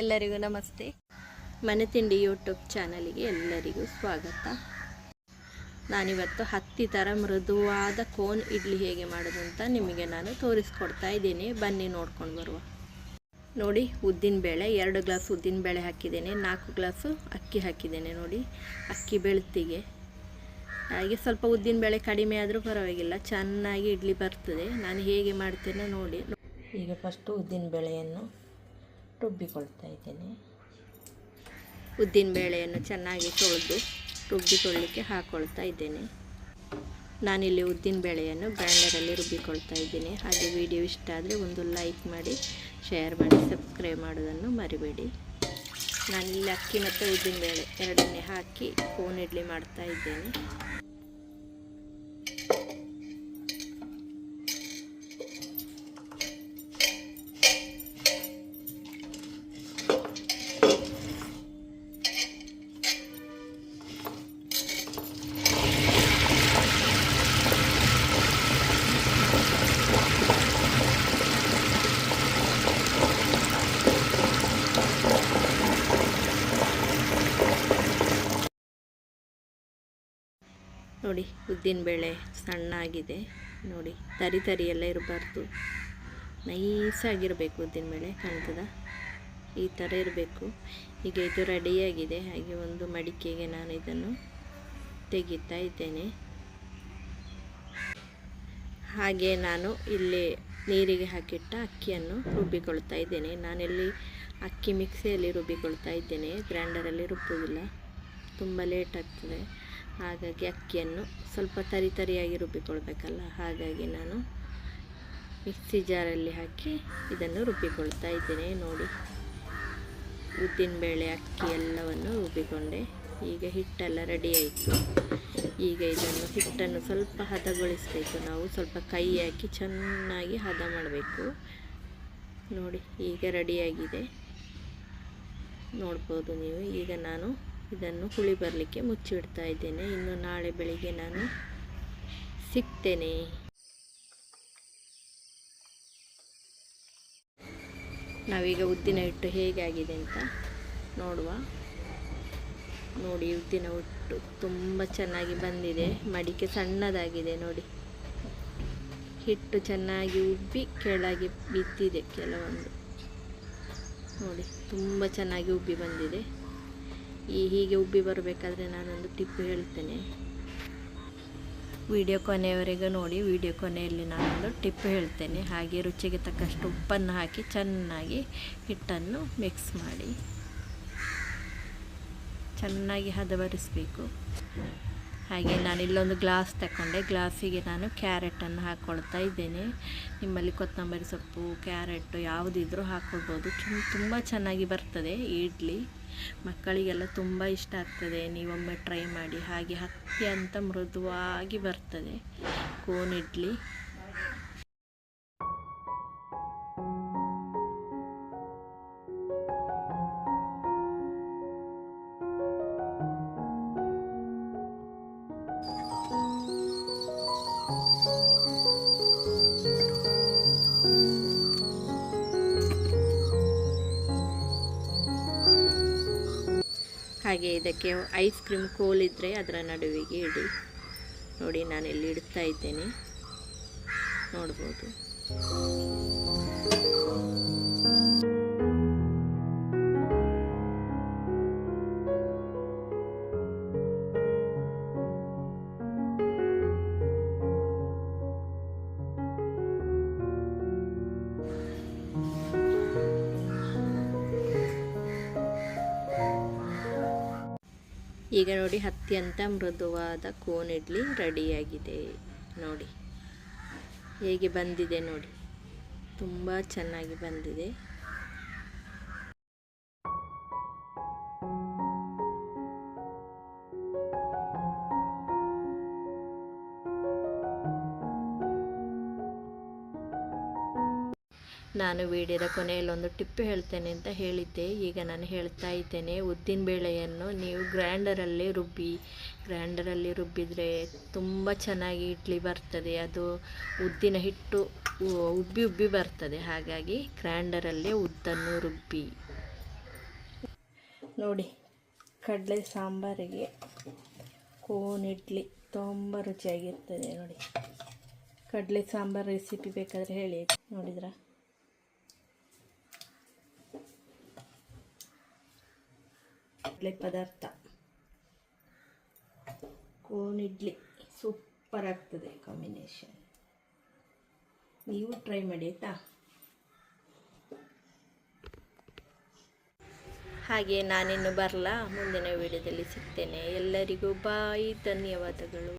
ಎಲ್ಲರಿಗೂ ನಮಸ್ತೆ. ಮನೆ ತಿಂಡಿ ಯೂಟ್ಯೂಬ್ ಚಾನಲಿಗೆ ಎಲ್ಲರಿಗೂ ಸ್ವಾಗತ. ನಾನಿವತ್ತು ಹತ್ತಿ ಥರ ಮೃದುವಾದ ಕೋನ್ ಇಡ್ಲಿ ಹೇಗೆ ಮಾಡೋದು ಅಂತ ನಿಮಗೆ ನಾನು ತೋರಿಸ್ಕೊಡ್ತಾ ಇದ್ದೀನಿ. ಬನ್ನಿ ನೋಡ್ಕೊಂಡು ಬರುವ. ನೋಡಿ, ಉದ್ದಿನ ಬೇಳೆ, ಎರಡು ಗ್ಲಾಸ್ ಉದ್ದಿನ ಬೇಳೆ ಹಾಕಿದ್ದೇನೆ, ನಾಲ್ಕು ಗ್ಲಾಸು ಅಕ್ಕಿ ಹಾಕಿದ್ದೇನೆ ನೋಡಿ, ಅಕ್ಕಿ ಬೆಳ್ತಿಗೆ. ಹಾಗೆ ಸ್ವಲ್ಪ ಉದ್ದಿನ ಬೇಳೆ ಕಡಿಮೆ ಆದರೂ ಪರವಾಗಿಲ್ಲ, ಚೆನ್ನಾಗಿ ಇಡ್ಲಿ ಬರ್ತದೆ. ನಾನು ಹೇಗೆ ಮಾಡ್ತೇನೆ ನೋಡಿ. ಈಗ ಫಸ್ಟು ಉದ್ದಿನ ಬೇಳೆಯನ್ನು ರುಬ್ಬಿಕೊಳ್ತಾ ಇದ್ದೇನೆ. ಬೇಳೆಯನ್ನು ಚೆನ್ನಾಗಿ ತೊಳೆದು ರುಬ್ಬಿಕೊಳ್ಳಿಕ್ಕೆ ಹಾಕ್ಕೊಳ್ತಾ ಇದ್ದೇನೆ. ನಾನಿಲ್ಲಿ ಉದ್ದಿನ ಬೇಳೆಯನ್ನು ಗ್ರೈಂಡರಲ್ಲಿ ರುಬ್ಬಿಕೊಳ್ತಾ ಇದ್ದೀನಿ. ಹಾಗೆ ವಿಡಿಯೋ ಇಷ್ಟ ಆದರೆ ಒಂದು ಲೈಕ್ ಮಾಡಿ, ಶೇರ್ ಮಾಡಿ, ಸಬ್ಸ್ಕ್ರೈಬ್ ಮಾಡೋದನ್ನು ಮರಿಬೇಡಿ. ನಾನಿಲ್ಲಿ ಅಕ್ಕಿ ಮತ್ತು ಉದ್ದಿನ ಬೇಳೆ ಎರಡನ್ನೇ ಹಾಕಿ ಫೋನ್ ಇಡ್ಲಿ ಮಾಡ್ತಾ ಇದ್ದೇನೆ. ನೋಡಿ, ಉದ್ದಿನ ಬೇಳೆ ಸಣ್ಣಾಗಿದೆ. ನೋಡಿ, ತರಿ ತರಿ ಎಲ್ಲ ಇರಬಾರ್ದು. ನೈಸಾಗಿರಬೇಕು ಉದ್ದಿನ ಬೇಳೆ ಕಾಣ್ತದ ಈ ಥರ ಇರಬೇಕು. ಈಗ ಇದು ರೆಡಿಯಾಗಿದೆ. ಹಾಗೆ ಒಂದು ಮಡಿಕೆಗೆ ನಾನು ಇದನ್ನು ತೆಗಿತಾ ಇದ್ದೇನೆ. ಹಾಗೆ ನಾನು ಇಲ್ಲಿ ನೀರಿಗೆ ಹಾಕಿಟ್ಟ ಅಕ್ಕಿಯನ್ನು ರುಬ್ಬಿಕೊಳ್ತಾ ಇದ್ದೇನೆ. ನಾನಿಲ್ಲಿ ಅಕ್ಕಿ ಮಿಕ್ಸಿಯಲ್ಲಿ ರುಬ್ಬಿಕೊಳ್ತಾ ಇದ್ದೇನೆ. ಗ್ರೈಂಡರಲ್ಲಿ ರುಬ್ಬುವುದಿಲ್ಲ. ತುಂಬ ಲೇಟ್ ಆಗ್ತದೆ. ಹಾಗಾಗಿ ಅಕ್ಕಿಯನ್ನು ಸ್ವಲ್ಪ ತರಿ ತರಿಯಾಗಿ ರುಬ್ಬಿಕೊಳ್ಬೇಕಲ್ಲ, ಹಾಗಾಗಿ ನಾನು ಮಿಕ್ಸಿ ಜಾರಲ್ಲಿ ಹಾಕಿ ಇದನ್ನು ರುಬ್ಬಿಕೊಳ್ತಾ ಇದ್ದೇನೆ. ನೋಡಿ ಉದ್ದಿನಬೇಳೆ ಅಕ್ಕಿ ಎಲ್ಲವನ್ನು ರುಬ್ಬಿಕೊಂಡೆ. ಈಗ ಹಿಟ್ಟೆಲ್ಲ ರೆಡಿ ಆಯಿತು. ಈಗ ಇದನ್ನು ಹಿಟ್ಟನ್ನು ಸ್ವಲ್ಪ ಹದಗೊಳಿಸಬೇಕು. ನಾವು ಸ್ವಲ್ಪ ಕೈ ಹಾಕಿ ಚೆನ್ನಾಗಿ ಹದ ಮಾಡಬೇಕು. ನೋಡಿ, ಈಗ ರೆಡಿಯಾಗಿದೆ ನೋಡ್ಬೋದು ನೀವು. ಈಗ ನಾನು ಇದನ್ನು ಹುಳಿ ಬರಲಿಕ್ಕೆ ಮುಚ್ಚಿಡ್ತಾ ಇದ್ದೇನೆ. ಇನ್ನು ನಾಳೆ ಬೆಳಿಗ್ಗೆ ನಾನು ಸಿಗ್ತೇನೆ. ನಾವೀಗ ಉದ್ದಿನ ಹಿಟ್ಟು ಹೇಗೆ ಆಗಿದೆ ಅಂತ ನೋಡುವ. ನೋಡಿ, ಉದ್ದಿನ ಹಿಟ್ಟು ತುಂಬ ಚೆನ್ನಾಗಿ ಬಂದಿದೆ. ಮಡಿಕೆ ಸಣ್ಣದಾಗಿದೆ, ನೋಡಿ. ಹಿಟ್ಟು ಚೆನ್ನಾಗಿ ಉಬ್ಬಿ ಕೆಳಗೆ ಬಿದ್ದಿದೆ ಕೆಲವೊಂದು. ನೋಡಿ, ತುಂಬ ಚೆನ್ನಾಗಿ ಉಬ್ಬಿ ಬಂದಿದೆ. ಈ ಹೀಗೆ ಉಬ್ಬಿ ಬರಬೇಕಾದ್ರೆ ನಾನೊಂದು ಟಿಪ್ ಹೇಳ್ತೇನೆ. ವಿಡಿಯೋ ಕೊನೆಯವರೆಗೂ ನೋಡಿ, ವಿಡಿಯೋ ಕೊನೆಯಲ್ಲಿ ನಾನೊಂದು ಟಿಪ್ ಹೇಳ್ತೇನೆ. ಹಾಗೆ ರುಚಿಗೆ ತಕ್ಕಷ್ಟು ಉಪ್ಪನ್ನು ಹಾಕಿ, ಚೆನ್ನಾಗಿ ಹಿಟ್ಟನ್ನು ಮಿಕ್ಸ್ ಮಾಡಿ. ಚೆನ್ನಾಗಿ ಹದವರಿಸಬೇಕು ಹಾಗೆ ನಾನು ಇಲ್ಲೊಂದು ಗ್ಲಾಸ್ ತಗೊಂಡೆ ಗ್ಲಾಸಿಗೆ ನಾನು ಕ್ಯಾರೆಟನ್ನು ಹಾಕ್ಕೊಳ್ತಾ ಇದ್ದೇನೆ. ನಿಮ್ಮಲ್ಲಿ ಕೊತ್ತಂಬರಿ ಸೊಪ್ಪು, ಕ್ಯಾರೆಟು ಯಾವುದಿದ್ರೂ ಹಾಕ್ಕೊಳ್ಬೋದು ತುಂಬ ಚೆನ್ನಾಗಿ ಬರ್ತದೆ ಇಡ್ಲಿ. ಮಕ್ಕಳಿಗೆಲ್ಲ ತುಂಬ ಇಷ್ಟ ಆಗ್ತದೆ. ನೀವೊಮ್ಮೆ ಟ್ರೈ ಮಾಡಿ. ಹಾಗೆ ಅತ್ಯಂತ ಮೃದುವಾಗಿ ಬರ್ತದೆ. ಕೋನ್ ಇಡ್ಲಿ. ಹಾಗೆ ಇದಕ್ಕೆ ಐಸ್ ಕ್ರೀಮ್ ಕೋಲಿದ್ರೆ ಅದರ ನಡುವಿಗೆ ಇಡಿ. ನೋಡಿ ನಾನು ಇಲ್ಲಿ ಇಡ್ತಾ ಇದ್ದೇನೆ. ನೋಡ್ಬೋದು. ಈಗ ನೋಡಿ ಅತ್ಯಂತ ಮೃದುವಾದ ಕೋನ್ ಇಡ್ಲಿ ರೆಡಿಯಾಗಿದೆ. ನೋಡಿ ಹೇಗೆ ಬಂದಿದೆ ನೋಡಿ. ತುಂಬ ಚೆನ್ನಾಗಿ ಬಂದಿದೆ. ನಾನು ವಿಡಿಯೋದ ಕೊನೆಯಲ್ಲಿ ಒಂದು ಟಿಪ್ಪು ಹೇಳ್ತೇನೆ ಅಂತ ಹೇಳಿದ್ದೆ. ಈಗ ನಾನು ಹೇಳ್ತಾ ಇದ್ದೇನೆ, ಉದ್ದಿನ ಬೇಳೆಯನ್ನು ನೀವು ಗ್ರ್ಯಾಂಡರಲ್ಲಿ ರುಬ್ಬಿ, ಗ್ರ್ಯಾಂಡರಲ್ಲಿ ರುಬ್ಬಿದರೆ ತುಂಬ ಚೆನ್ನಾಗಿ ಇಡ್ಲಿ ಬರ್ತದೆ. ಅದು ಉದ್ದಿನ ಹಿಟ್ಟು ಉಬ್ಬಿ ಉಬ್ಬಿ ಬರ್ತದೆ. ಹಾಗಾಗಿ ಗ್ರ್ಯಾಂಡರಲ್ಲೇ ಉದ್ದನ್ನು ರುಬ್ಬಿ. ನೋಡಿ, ಕಡಲೆ ಸಾಂಬಾರಿಗೆ ಕೋನ್ ಇಡ್ಲಿ ತುಂಬ ರುಚಿಯಾಗಿರ್ತದೆ ನೋಡಿ. ಕಡಲೆ ಸಾಂಬಾರು ರೆಸಿಪಿ ಬೇಕಾದರೆ ಹೇಳಿ, ನೋಡಿದ್ರ? ಕಡಲೆ ಪದಾರ್ಥ. ಕೋನ್ ಇಡ್ಲಿ. ಸೂಪರ್ ಆಗ್ತದೆ ಕಾಂಬಿನೇಷನ್. ನೀವು ಟ್ರೈ ಮಾಡಿ, ಆಯಿತಾ? ಹಾಗೆ ನಾನಿನ್ನು ಬರಲ್ಲ ಮುಂದಿನ ವಿಡಿಯೋದಲ್ಲಿ ಸಿಗ್ತೇನೆ. ಎಲ್ಲರಿಗೂ ಬಾಯಿ, ಧನ್ಯವಾದಗಳು.